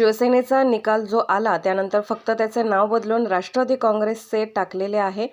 शिवसेनेचा निकाल जो आला त्यानंतर फक्त त्याचे नाव बदलून राष्ट्रवादी काँग्रेसचे टाकलेले आहे.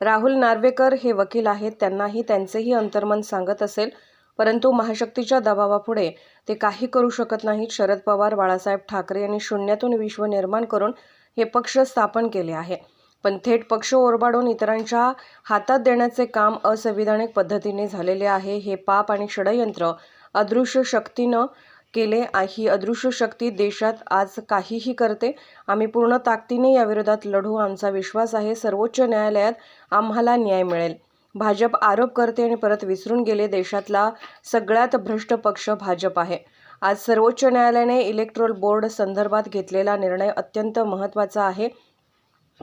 राहुल नार्वेकर हे वकील आहेत त्यांनाही त्यांचेही अंतर्मन सांगत असेल. परंतु महाशक्तीच्या दबावापुढे ते काही करू शकत नाहीत. शरद पवार बाळासाहेब ठाकरे यांनी शून्यातून विश्व निर्माण करून हे पक्ष स्थापन केले आहे. पण थेट पक्ष ओरबाडून इतरांच्या हातात देण्याचे काम असंविधानिक पद्धतीने झालेले आहे. हे पाप आणि षडयंत्र अदृश्य शक्तीनं केले. ही अदृश्य शक्ती देशात आज काहीही करते. आम्ही पूर्ण ताकदीने याविरोधात लढू. आमचा विश्वास आहे. सर्वोच्च न्यायालयात आम्हाला न्याय मिळेल. भाजप आरोप करते आणि परत विसरून गेले. देशातला सगळ्यात भ्रष्ट पक्ष भाजप आहे. आज सर्वोच्च न्यायालयाने इलेक्ट्रोल बोर्ड संदर्भात घेतलेला निर्णय अत्यंत महत्त्वाचा आहे.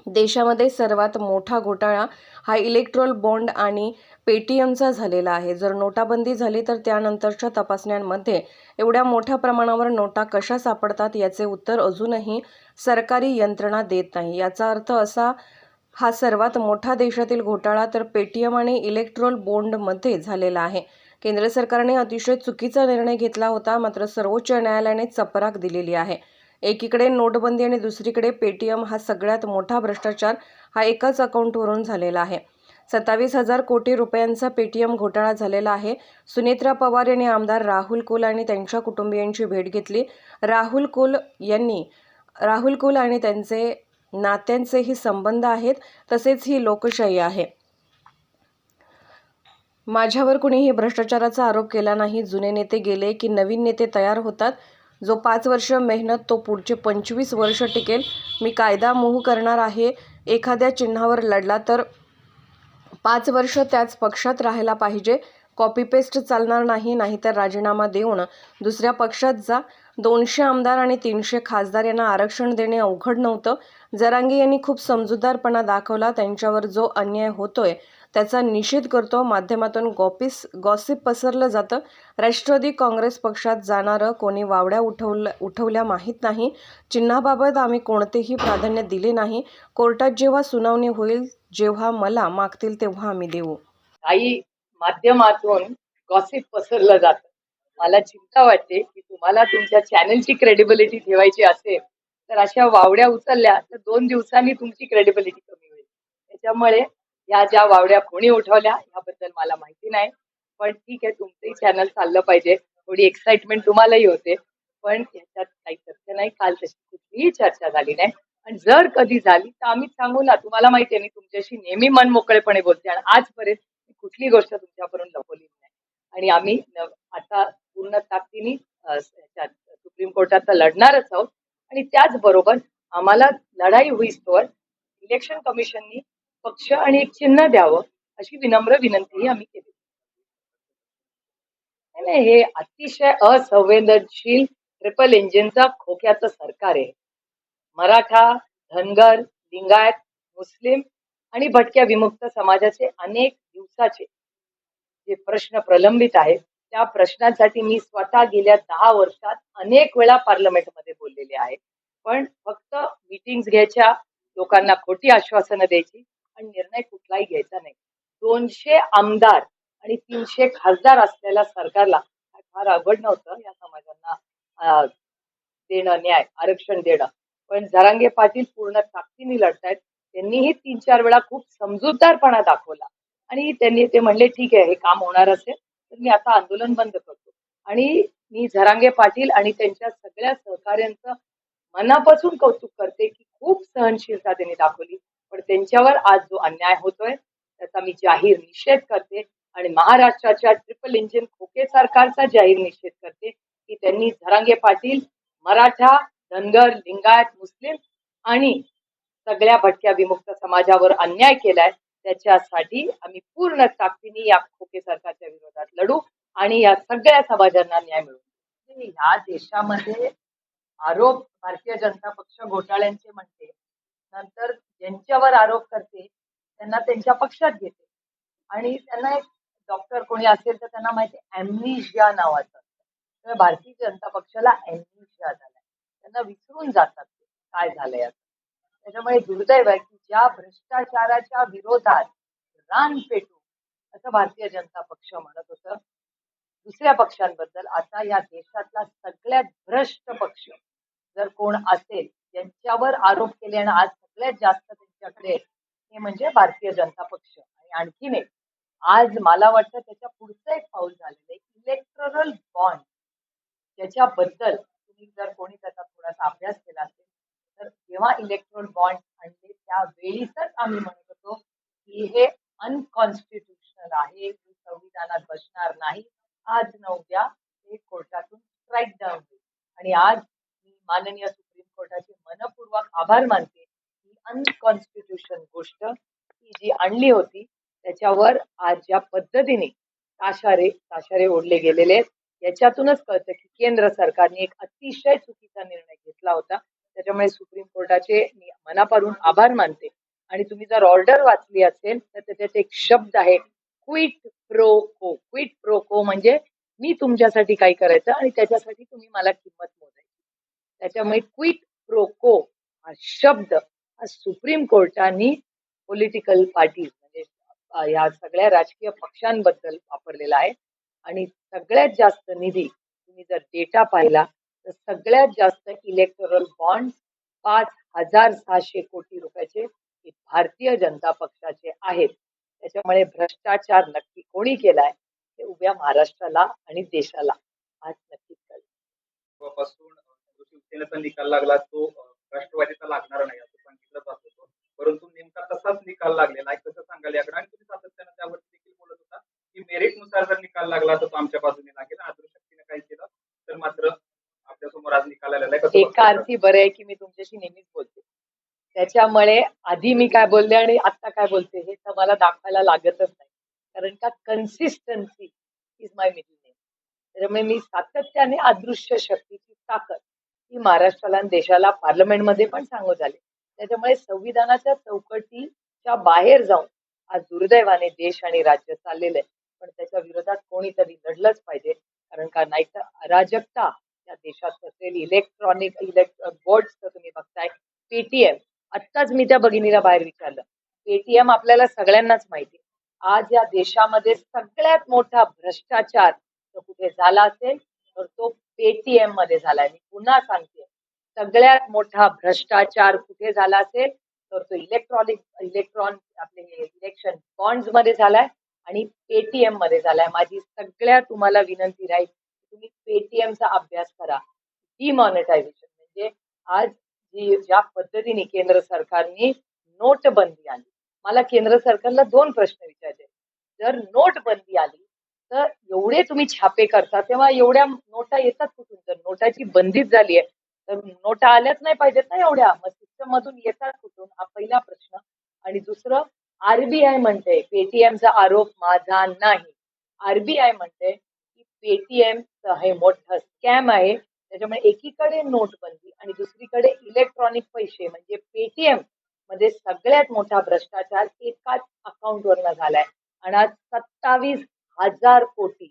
देशामध्ये सर्वात मोठा घोटाळा हा इलेक्ट्रोल बॉन्ड आणि पेटीएमचा झालेला आहे. जर नोटाबंदी झाली तर त्यानंतरच्या तपासण्यांमध्ये एवढ्या मोठ्या प्रमाणावर नोटा कशा सापडतात याचे उत्तर अजूनही सरकारी यंत्रणा देत नाही. याचा अर्थ असा हा सर्वात मोठा देशातील घोटाळा तर पेटीएम आणि इलेक्ट्रोल बॉन्डमध्ये झालेला आहे. केंद्र सरकारने अतिशय चुकीचा निर्णय घेतला होता मात्र सर्वोच्च न्यायालयाने चपराक दिलेली आहे. एकीकडे नोटबंदी आणि दुसरीकडे पेटीएम हा सगळ्यात मोठा भ्रष्टाचार हा एकाच अकाउंटवरून झालेला आहे. सत्तावीस हजार कोटी रुपयांचा पेटीएम घोटाळा झालेला आहे. सुनेत्रा पवार यांनी आमदार राहुल कुल आणि त्यांच्या कुटुंबियांची भेट घेतली. राहुल कुल यांनी राहुल कुल आणि त्यांचे नात्यांचेही संबंध आहेत तसेच ही लोकशाही आहे. माझ्यावर कुणीही भ्रष्टाचाराचा आरोप केला नाही. जुने नेते गेले की नवीन नेते तयार होतात. जो पाच वर्ष मेहनत तो पुढचे पंचवीस वर्ष टिकेल. मी कायदा मोह करणार आहे. एखाद्या चिन्हावर लढला तर पाच वर्ष त्याच पक्षात राहायला पाहिजे. कॉपी पेस्ट चालणार नाही नाहीतर राजीनामा देऊन दुसऱ्या पक्षात जा. दोनशे आमदार आणि तीनशे खासदार यांना आरक्षण देणे अवघड नव्हतं. जरांगी यांनी खूप समजूतदारपणा दाखवला. त्यांच्यावर जो अन्याय होतोय त्याचा निषेध करतो. माध्यमातून गॉपिस गॉसिप पसरलं जातं. राष्ट्रवादी काँग्रेस पक्षात जाणारं कोणी वावड्या उठवल्या उठवल्या माहीत नाही. चिन्हाबाबत आम्ही कोणतेही प्राधान्य दिले नाही. कोर्टात जेव्हा सुनावणी होईल जेव्हा मला मागतील तेव्हा आम्ही देऊ. काही माध्यमातून गॉसिप पसरलं जातं. मला चिंता वाटते की तुम्हाला तुमच्या चॅनलची क्रेडिबिलिटी ठेवायची असेल तर अशा वावड्या उचलल्या तर दोन दिवसांनी तुमची क्रेडिबिलिटी कमी होईल. त्याच्यामुळे या ज्या वावड्या कोणी उठवल्या याबद्दल मला माहिती नाही. पण ठीक आहे तुमचंही चॅनल चाललं पाहिजे. थोडी एक्साइटमेंट तुम्हालाही होते. पण याच्यात काही तथ्य नाही. काल तशी कुठलीही चर्चा झाली नाही. आणि जर कधी झाली तर आम्ही सांगू ना. तुम्हाला माहिती आहे मी तुमच्याशी नेहमी मन मोकळेपणे बोलते आणि आजपर्यंत मी कुठली गोष्ट तुमच्याकडून लपवली नाही. आणि आम्ही आता पूर्ण ताकदीने सुप्रीम कोर्टात तर लढणारच आहोत. आणि त्याचबरोबर आम्हाला लढाई होईस्तोवर इलेक्शन कमिशननी पक्ष आणि एक चिन्ह द्यावं अशी विनम्र विनंतीही आम्ही केली. नाही, हे अतिशय असंवेदनशील ट्रिपल इंजिनचा खोक्याचं सरकार आहे. मराठा धनगर लिंगायत मुस्लिम आणि भटक्या विमुक्त समाजाचे अनेक दिवसाचे जे प्रश्न प्रलंबित आहेत त्या प्रश्नांसाठी मी स्वतः गेल्या दहा वर्षात अनेक वेळा पार्लमेंटमध्ये बोललेले आहे. पण फक्त मीटिंग घ्यायच्या लोकांना खोटी आश्वासनं द्यायची आणि निर्णय कुठलाही घ्यायचा नाही. दोनशे आमदार आणि तीनशे खासदार असलेल्या सरकारला फार अवघड नव्हतं या समाजांना देणं न्याय आरक्षण देणं. पण जरांगे पाटील पूर्ण ताकदीने लढतायत. त्यांनीही तीन चार वेळा खूप समजूतदारपणा दाखवला. आणि त्यांनी ते म्हणले ठीक आहे हे काम होणार असेल. तर मी आता आंदोलन बंद करतो. आणि मी झरांगे पाटील आणि त्यांच्या सगळ्या सहकार्यांचं मनापासून कौतुक करते की खूप सहनशीलता त्यांनी दाखवली. पण त्यांच्यावर आज जो अन्याय होतोय त्याचा मी जाहीर निषेध करते आणि महाराष्ट्राच्या ट्रिपल इंजिन खोके सरकारचा जाहीर निषेध करते की त्यांनी झरांगे पाटील मराठा धनगर लिंगायत मुस्लिम आणि सगळ्या भटक्या विमुक्त समाजावर अन्याय केलाय. त्याच्यासाठी आम्ही पूर्ण ताकदीने या खोके सरकारच्या विरोधात लढू आणि या सगळ्या समाजांना न्याय मिळू या देशामध्ये आरोप भारतीय जनता पक्ष घोटाळ्यांचे म्हणते. नंतर ज्यांच्यावर आरोप करते त्यांना त्यांच्या पक्षात घेते. आणि त्यांना एक डॉक्टर कोणी असेल तर त्यांना माहिती अॅम्निशिया नावाचं. तर भारतीय जनता पक्षाला ॲम्निशिया झालाय. त्यांना विसरून जातात काय झालंय असं त्याच्यामुळे दुर्दैव आहे की ज्या भ्रष्टाचाराच्या विरोधात रान पेटू असं भारतीय जनता पक्ष म्हणत होतं. दुसऱ्या पक्षांबद्दल आता या देशातला सगळ्यात भ्रष्ट पक्ष जर कोण असेल त्यांच्यावर आरोप केले आणि आज सगळ्यात जास्त त्यांच्याकडे हे म्हणजे भारतीय जनता पक्ष. आणि आणखीन एक आज मला वाटतं त्याच्या पुढचं एक पाऊल झालेलं आहे इलेक्ट्रल बॉन्ड त्याच्याबद्दल तुम्ही जर कोणी त्याचा थोडासा अभ्यास केला असेल तर जेव्हा इलेक्ट्रॉन बॉन्ड आणले त्यावेळीच आम्ही म्हणत होतो की हे अनकॉन्स्टिट्युशनल आहे संविधानात बसणार नाही. आज न उद्या हे कोर्टातून स्ट्राईक डाऊन होईल. आणि आज मी माननीय सुप्रीम कोर्टाचे मनपूर्वक आभार मानते ही अनकॉन्स्टिट्युशन गोष्ट ही जी आणली होती त्याच्यावर आज ज्या पद्धतीने ताशारे ताशारे ओढले गेलेले आहेत. याच्यातूनच कळतं की केंद्र सरकारने एक अतिशय चुकीचा निर्णय घेतला होता. त्याच्यामुळे सुप्रीम कोर्टाचे मी मनापासून आभार मानते. आणि तुम्ही जर ऑर्डर वाचली असेल तर त्याच्यात एक शब्द आहे quid pro quo. Quid pro quo म्हणजे मी तुमच्यासाठी काय करायचं आणि त्याच्यासाठी तुम्ही मला किंमत मोजायची. त्याच्यामुळे क्विट प्रो को हा शब्द हा सुप्रीम कोर्टाने पॉलिटिकल पार्टी म्हणजे या सगळ्या राजकीय पक्षांबद्दल वापरलेला आहे. आणि सगळ्यात जास्त निधी तुम्ही जर डेटा पाहिला तर सगळ्यात जास्त इलेक्टोरल बॉन्ड पाच हजार सहाशे कोटी रुपयाचे हे भारतीय जनता पक्षाचे आहेत. त्याच्यामुळे भ्रष्टाचार नक्की कोणी केलाय ते उभ्या महाराष्ट्राला आणि देशाला आज नक्कीच कळेल. निकाल लागला तो राष्ट्रवादीचा लागणार नाही असं सांगितलं जात होतं. परंतु नेमका तसाच निकाल लागलेला आहे कसं सांगाल याकडे? आणि तुम्ही सातत्यानं त्यावरती देखील बोलत होता की मेरिटनुसार जर निकाल लागला तर तो आमच्या बाजूने लागेल आदृशक्तीने काय केलं तर मात्र आपल्यासमोर आज निकाल एका अर्थी बरं आहे की मी तुमच्याशी नेहमीच बोलते. त्याच्यामुळे आधी मी काय बोलले आणि आता काय बोलते हे तर मला दाखवायला लागतच नाही. कारण का consistency is my middle name त्याच्यामुळे मी सातत्याने अदृश्य शक्तीची ताकद ही महाराष्ट्राला आणि देशाला पार्लमेंटमध्ये पण सांगू झाले. त्याच्यामुळे संविधानाच्या चौकटीच्या बाहेर जाऊन आज दुर्दैवाने देश आणि राज्य चाललेलं आहे. पण त्याच्या विरोधात कोणीतरी लढलंच पाहिजे. कारण का नाही तर अराजकता या देशात असेल इलेक्ट्रॉनिक इलेक्ट बोर्डचं तुम्ही बघताय. पेटीएम आत्ताच मी त्या भगिनीला बाहेर विचारलं. पेटीएम आपल्याला सगळ्यांनाच माहिती. आज या देशामध्ये सगळ्यात मोठा भ्रष्टाचार तो कुठे झाला असेल तर तो पेटीएममध्ये झालाय. मी पुन्हा सांगते. सगळ्यात मोठा भ्रष्टाचार कुठे झाला असेल तर तो इलेक्ट्रॉनिक इलेक्ट्रॉन आपले इलेक्शन बॉन्ड्समध्ये झालाय आणि पेटीएममध्ये झालाय. माझी सगळ्या तुम्हाला विनंती राहील तुम्ही पेटीएमचा अभ्यास करा. डिमॉनिटायझेशन म्हणजे आज जी ज्या पद्धतीने केंद्र सरकारने नोटबंदी आली मला केंद्र सरकारला दोन प्रश्न विचारले जर नोटबंदी आली तर एवढे तुम्ही छापे करता तेव्हा एवढ्या नोटा येतात कुठून? तर नोटाची बंदीच झाली आहे तर नोटा आल्याच नाही पाहिजेत ना एवढ्या? मग सिस्टम मधून येतात कुठून? हा पहिला प्रश्न. आणि दुसरं आरबीआय म्हणते पेटीएमचा आरोप माझा नाही. आरबीआय म्हणते की पेटीएम हे मोठं स्कॅम आहे त्याच्यामुळे एकीकडे नोटबंदी आणि दुसरीकडे इलेक्ट्रॉनिक पैसे म्हणजे पेटीएममध्ये सगळ्यात मोठा भ्रष्टाचार एकाच अकाउंटवरनं झालाय. आणि आज सत्तावीस हजार कोटी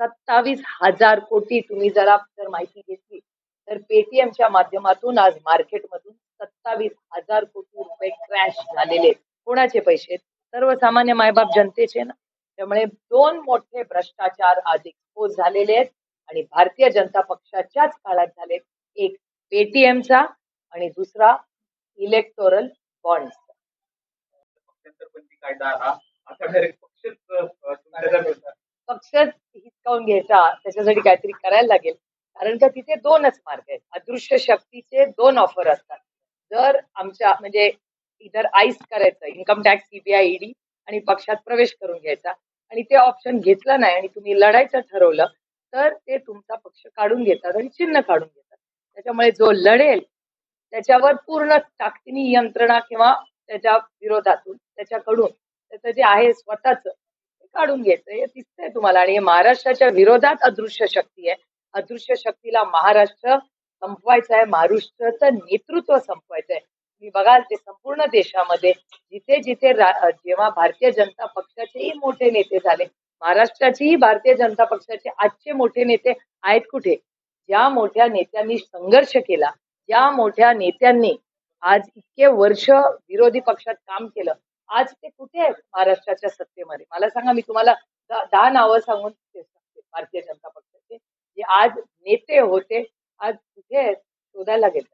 सत्तावीस हजार कोटी तुम्ही जरा जर माहिती घेतली तर पेटीएमच्या माध्यमातून आज मार्केटमधून सत्तावीस हजार कोटी रुपये क्रॅश झालेले कोणाचे पैसे सर्वसामान्य मायबाप जनतेचे ना. त्यामुळे दोन मोठे भ्रष्टाचार आज एक्सपोज झालेले आहेत. आणि भारतीय जनता पक्षाच्याच काळात झालेत एक पेटीएमचा आणि दुसरा इलेक्टोरल बॉन्डचा पक्षांतर बंदी कायदा हा? आता डायरेक्ट पक्षच हिसकावून घ्यायचा त्याच्यासाठी काहीतरी करायला लागेल. कारण का तिथे दोनच मार्ग आहेत. अदृश्य शक्तीचे दोन ऑफर असतात. जर आमच्या म्हणजे इतर आईस करायचं इन्कम टॅक्स सीबीआय ईडी आणि पक्षात प्रवेश करून घ्यायचा आणि ते ऑप्शन घेतलं नाही आणि तुम्ही लढायचं ठरवलं तर ते तुमचा पक्ष काढून घेतात आणि चिन्ह काढून घेतात. त्याच्यामुळे जो लढेल त्याच्यावर पूर्ण ताकदीनी यंत्रणा किंवा त्याच्या विरोधातून त्याच्याकडून त्याचं जे आहे स्वतःच ते काढून घ्यायचं. हे दिसतंय तुम्हाला आणि हे महाराष्ट्राच्या विरोधात अदृश्य शक्ती आहे. अदृश्य शक्तीला महाराष्ट्र संपवायचं आहे महाराष्ट्राचं नेतृत्व संपवायचं आहे. तुम्ही बघाल ते संपूर्ण देशामध्ये जिथे जिथे जेव्हा भारतीय जनता पक्षाचेही मोठे नेते झाले महाराष्ट्राचेही भारतीय जनता पक्षाचे आजचे मोठे नेते आहेत कुठे? ज्या मोठ्या नेत्यांनी संघर्ष केला ज्या मोठ्या नेत्यांनी आज इतके वर्ष विरोधी पक्षात काम केलं आज ते कुठे आहेत महाराष्ट्राच्या सत्तेमध्ये? मला सांगा मी तुम्हाला दहा नावं सांगून सांगते भारतीय जनता पक्षाचे. जे आज नेते होते आज कुठे आहेत शोधायला गेले